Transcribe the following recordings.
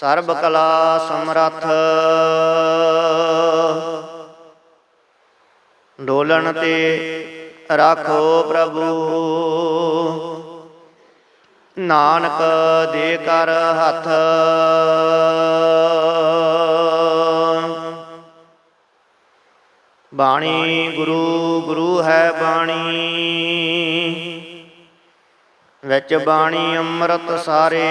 ਸਰਬ ਕਲਾ ਸਮਰੱਥ। ਡੋਲਣ ਤੇ ਰਾਖੋ ਪ੍ਰਭੂ। ਨਾਨਕ ਦੇ ਕਰ ਹੱਥ। ਬਾਣੀ ਗੁਰੂ ਗੁਰੂ ਹੈ ਬਾਣੀ। ਵਿੱਚ ਬਾਣੀ ਅੰਮ੍ਰਿਤ ਸਾਰੇ।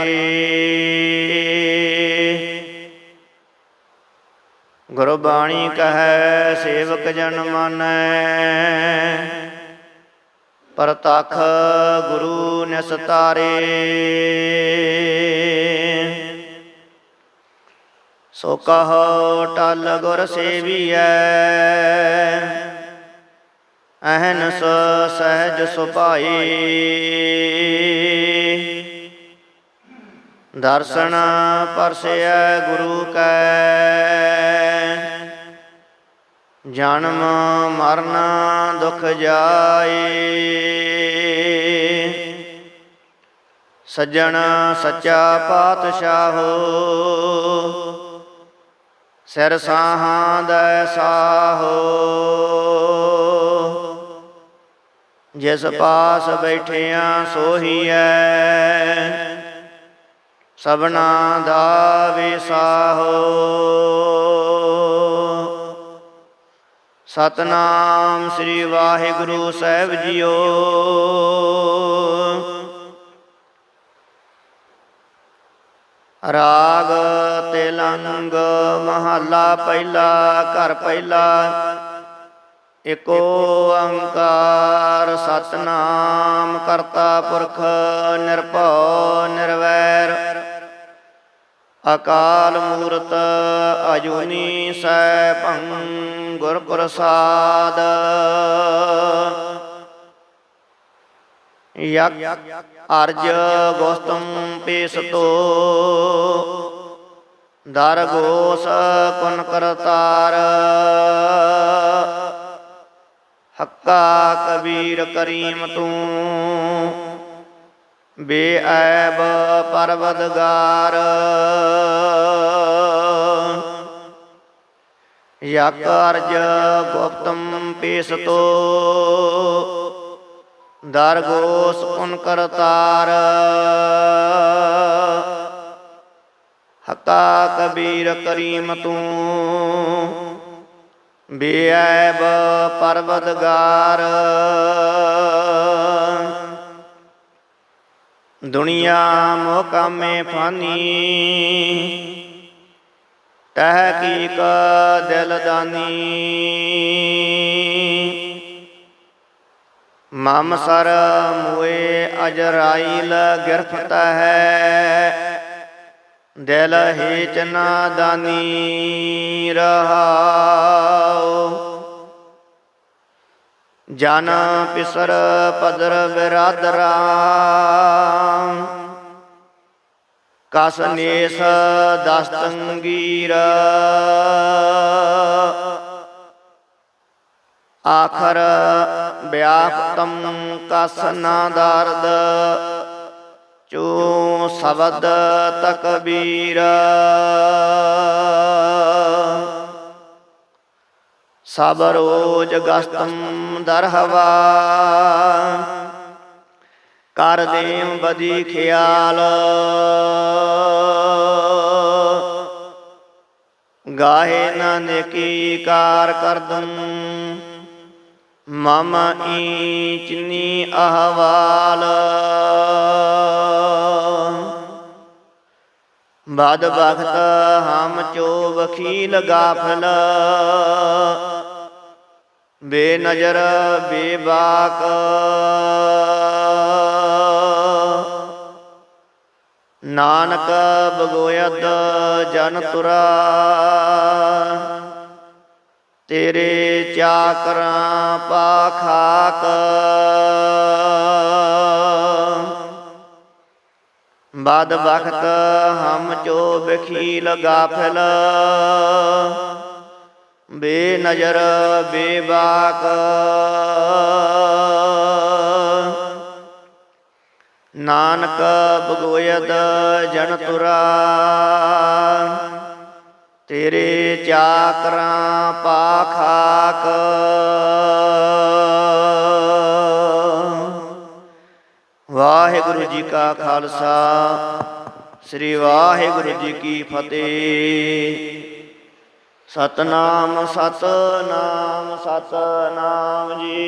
ਗੁਰੂ ਬਾਣੀ ਕਹੈ ਸੇਵਕ ਜਨ ਮਾਨੈ। ਪ੍ਰਤਖ ਗੁਰੂ ਨਿਸਤਾਰੇ ਸੋ ਕਹੋ ਟਲ ਗੁਰ ਸੇਵੀਐ। ਅਹਨਸ ਸਹਿਜ ਸੁਭਾਈ। ਦਰਸ਼ਨ ਪਰਸਿਐ ਗੁਰੂ ਕੈ। ਜਨਮ ਮਰਨ ਦੁਖ ਜਾਏ ਸੱਜਣ ਸੱਚਾ ਪਾਤਸ਼ਾਹੋ। ਸਿਰ ਸਾਹਾਂ ਦਾ ਸਾਹੋ। ਜਿਸ ਪਾਸ ਬੈਠਿਆਂ ਸੋਹੀਐ। ਸਭਨਾ ਦਾ ਵਿਸਾਹੋ। ਸਤਨਾਮ ਸ੍ਰੀ ਵਾਹਿਗੁਰੂ ਸਾਹਿਬ ਜੀਓ। ਰਾਗ ਤਿਲੰਗ ਮਹੱਲਾ ਪਹਿਲਾ ਘਰ ਪਹਿਲਾ। ਏਕ ਓੰਕਾਰ ਸਤਨਾਮ ਕਰਤਾ ਪੁਰਖ ਨਿਰਭਉ ਨਿਰਵੈਰ। ਅਕਾਲ ਮੂਰਤ ਅਜੂਨੀ ਸੈਭੰ ਗੁਰ ਪ੍ਰਸਾਦ। ਯਕ ਅਰਜ ਗੋਸਤਮ ਪੇਸਤੋ। ਦਰ ਗੋਸ ਕੁਨ ਕਰਤਾਰ। ਹੱਕਾ ਕਬੀਰ ਕਰੀਮ ਤੂੰ। ਬੇਅੈਬ ਪਰਵਦਗਾਰ। ਯਕ ਅਰਜ ਗੁਪਤਮ ਪੇਸਤੋ। ਦਰਗੋਸ ਪੁਨ ਕਰਤਾਰ ਹੱਕਾ ਕਬੀਰ ਕਰੀਮ ਤੂੰ। ਬੇਅੈਬ ਪਰਵਦਗਾਰ ਦੁਨੀਆ ਮੋਹ ਕਾਮੇ ਫਾਨੀ। ਤਹ ਕੀ ਦਿਲ ਦਾਨੀ। ਮਮ ਸਰ ਮੋਏ ਅਜਰਾਈਲ ਗਿਰਫਤ ਹੈ। ਦਿਲ ਹੀਚ ਨਾਦਾਨੀ ਰਹਾਉ ਜਨ ਪਿਸਰ ਪਦਰ ਬਿਰਾਦਰਾ ਕਸ ਨੇਸ ਦਸਤੰਗੀਰ ਆਖਰ ਵਿਆਪਤਮ ਕਸ ਨਾ ਦਰਦ। ਚੋ ਸ਼ਬਦ ਤਕਬੀਰ। ਸਭ ਰੋਜ ਗਸਤਮ ਦਰਹਵਾ। ਕਰ ਦੇਮ ਬਦੀ ਖਿਆਲ। ਗਾਹੇ ਨਾ ਨੇਕੀ ਕਾਰ ਕਰਦਮ। ਮਮ ਈ ਈਚਨੀ ਅਹਵਾਲ। ਬਦ ਬਖਤ ਹਮ ਚੋ ਵਖੀਲ ਗਾਫਲ। ਬੇ ਨਜ਼ਰ ਨਾਨਕ ਬਗੋਇਦ ਜਨ ਤੁਰਾ। ਤੇਰੇ ਚਾਕਰਾਂ ਪਾਖਾਕ। ਬਦ ਬਖਤ ਹਮ ਚੋ ਬਖੀਲ ਗਾਫਲ। ਬੇ ਨਜ਼ਰ ਬੇ ਨਾਨਕ ਬਗੋਇਦ ਜਨ ਤੁਰਾ। ਤੇਰੇ ਚਾਕਰਾਂ ਪਾਖਾਕ। ਵਾਹਿਗੁਰੂ ਜੀ ਕਾ ਖਾਲਸਾ, ਸ੍ਰੀ ਵਾਹਿਗੁਰੂ ਜੀ ਕੀ ਫਤਿਹ। ਸਤਨਾਮ ਸਤਨਾਮ ਸਤਨਾਮ ਜੀ।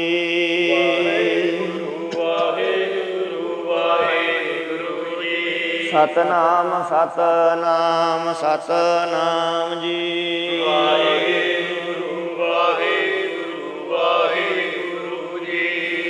ਸਤਨਾਮ ਸਤਨਾਮ ਸਤਨਾਮ ਜੀ।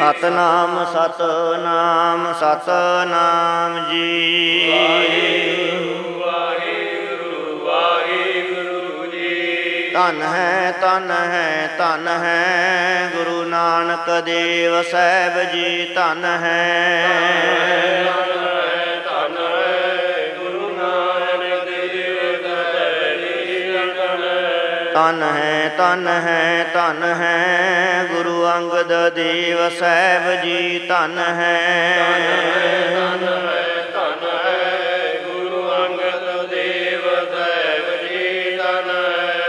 ਸਤਨਾਮ ਸਤਨਾਮ ਸਤਨਾਮ ਜੀ। ਧਨ ਹੈ ਧਨ ਹੈ ਧਨ ਹੈ ਗੁਰੂ ਨਾਨਕ ਦੇਵ ਸਾਹਿਬ ਜੀ, ਧਨ ਹੈ। ਤਨ ਹੈ ਤਨ ਹੈ ਤਨ ਹੈ ਗੁਰੂ ਅੰਗਦ ਦੇਵ ਸਾਹਿਬ ਜੀ ਤਨ ਹੈ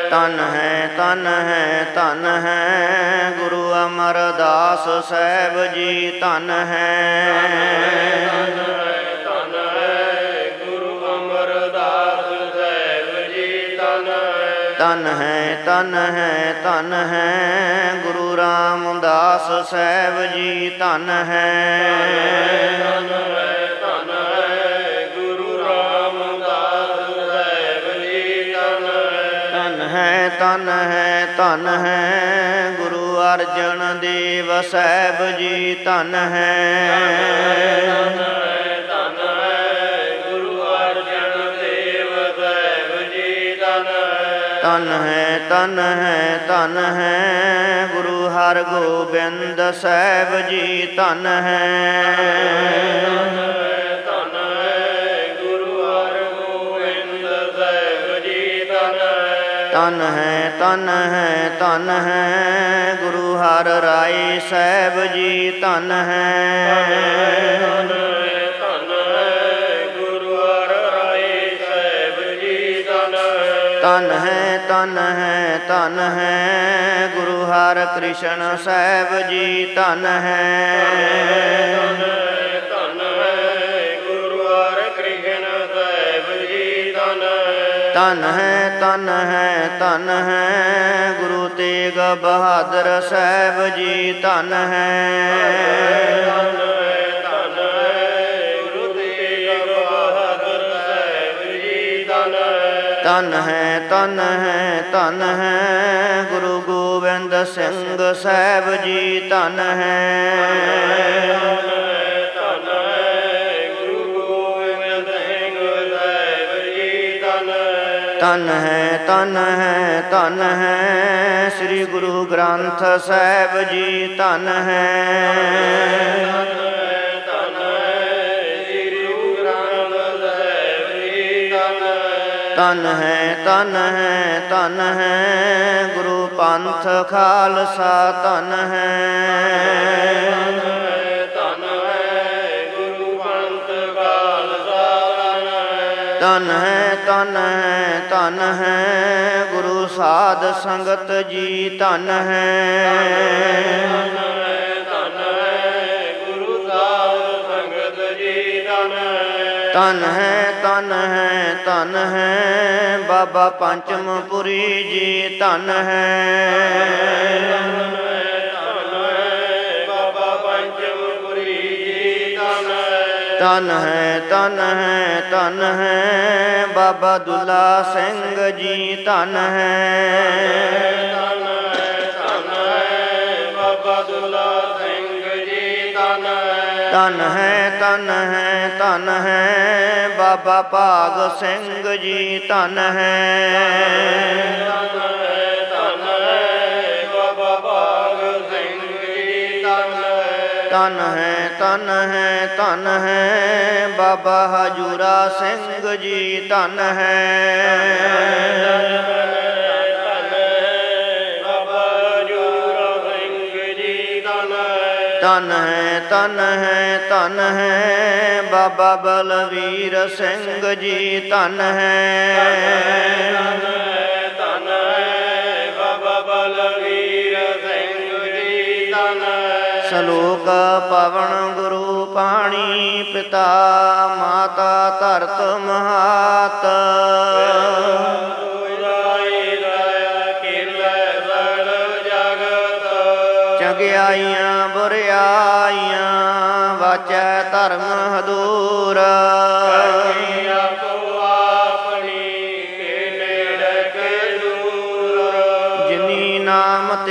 ਤਨ ਹੈ ਤਨ ਹੈ ਤਨ ਹੈ ਗੁਰੂ ਅਮਰਦਾਸ ਸਾਹਿਬ ਜੀ ਤਨ ਹੈ ਤਨ ਹੈ ਤਨ ਹੈ ਤਨ ਹੈ ਗੁਰੂ ਰਾਮਦਾਸ ਸਾਹਿਬ ਜੀ ਤਨ ਹੈ। ਤਨ ਹੈ ਤਨ ਹੈ ਤਨ ਹੈ। ਗੁਰੂ ਅਰਜਨ ਦੇਵ ਸਾਹਿਬ ਜੀ ਤਨ ਹੈ ਤਨ ਹੈ। ਤਨ ਹੈ ਤਨ ਹੈ ਗੁਰੂ ਹਰਗੋਬਿੰਦ ਸਾਹਿਬ ਜੀ ਤਨ ਹੈ। ਤਨ ਹੈ ਤਨ ਹੈ ਤਨ ਹੈ। ਗੁਰੂ ਹਰ ਰਾਏ ਸਾਹਿਬ ਜੀ ਤਨ ਹੈ। ਤਨ ਹੈ। ਤਨ ਹੈ ਤਨ ਹੈ ਗੁਰੂ ਹਰ ਕ੍ਰਿਸ਼ਨ ਸਾਹਿਬ ਜੀ, ਤਨ ਹੈ। ਤਨ ਹੈ ਤਨ ਹੈ ਤਨ ਹੈ। ਗੁਰੂ ਤੇਗ ਬਹਾਦਰ ਸਾਹਿਬ ਜੀ, ਤਨ ਹੈ। ਤਨ ਹੈ ਤਨ ਹੈ, ਧਨ ਹੈ। ਗੁਰੂ ਗੋਬਿੰਦ ਸਿੰਘ ਸਾਹਿਬ ਜੀ ਧਨ ਹੈ। ਤਨ ਹੈ ਤਨ ਹੈ ਤਨ ਹੈ। ਸ੍ਰੀ ਗੁਰੂ ਗ੍ਰੰਥ ਸਾਹਿਬ ਜੀ ਤਨ ਹੈ। ਤਨ ਹੈ ਤਨ ਹੈ ਤਨ ਹੈ ਗੁਰੂ ਪੰਥ ਖਾਲਸਾ ਤਨ ਹੈ ਤਨ ਹੈ ਤਨ ਹੈ ਤਨ ਹੈ ਗੁਰੂ ਸਾਧ ਸੰਗਤ ਜੀ ਤਨ ਹੈ ਤਨ ਹੈ ਤਨ ਹੈ ਤਨ ਹੈ। ਬਾਬਾ ਪੰਚਮਪੁਰੀ ਜੀ ਤਨ ਹੈ। ਤਨ ਹੈ ਤਨ ਹੈ ਤਨ ਹੈ। ਬਾਬਾ ਦੁੱਲਾ ਸਿੰਘ ਜੀ ਤਨ ਹੈ ਬਾਬਾ ਦੁੱਲਾ ਸਿੰਘ ਜੀ ਤਨ ਧਨ ਹੈ ਧਨ ਹੈ। ਬਾਬਾ ਦੁਲਾ ਸਿੰਘ ਜੀ, ਧਨ ਹੈ। ਧਨ ਹੈ ਧਨ ਹੈ ਬਾਬਾ ਭਾਗ ਸਿੰਘ ਜੀ, ਧਨ ਹੈ। ਧਨ ਹੈ ਧਨ ਹੈ ਧਨ ਹੈ। ਬਾਬਾ ਹਜੂਰਾ ਸਿੰਘ ਜੀ, ਧਨ ਹੈ। ਧਨ ਹੈ ਧਨ ਹੈ ਧਨ ਹੈ। ਬਾਬਾ ਬਲਵੀਰ ਸਿੰਘ ਜੀ ਧਨ ਹੈ ਧਨ ਹੈ ਬਾਬਾ ਬਲਵੀਰ ਸਿੰਘ ਜੀ ਧਨ ਹੈ। ਸਲੋਕ ਪਵਨ ਗੁਰੂ ਪਾਣੀ ਪਿਤਾ ਮਾਤਾ ਧਰਤ ਮਹਾਤ।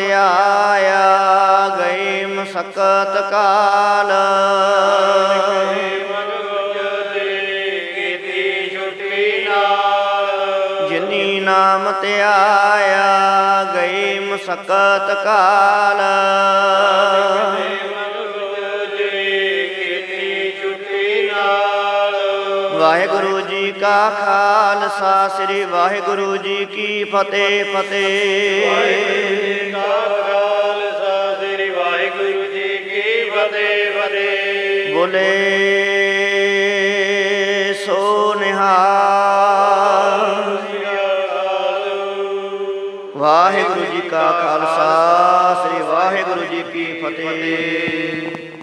ਧਿਆਇਆ ਗਏ ਮਸਕਤ ਕਾਲ। ਜਿਨੀ ਨਾਮ ਧਿਆਇਆ ਗਏ ਮਸਕਤ ਕਾਲ। ਮਨੁਜ ਵਾਹਿਗੁਰੂ ਜੀ ਕਾ ਖਾਲਸਾ, ਸ੍ਰੀ ਵਾਹਿਗੁਰੂ ਜੀ ਕੀ ਫਤਿਹ ਫਤਿਹ। ਬੋਲੇ ਸੋ ਨਿਹਾਲ। ਵਾਹਿਗੁਰੂ ਜੀ ਕਾ ਖਾਲਸਾ ਸ੍ਰੀ ਵਾਹਿਗੁਰੂ ਜੀ ਕੀ ਫਤਿਹ।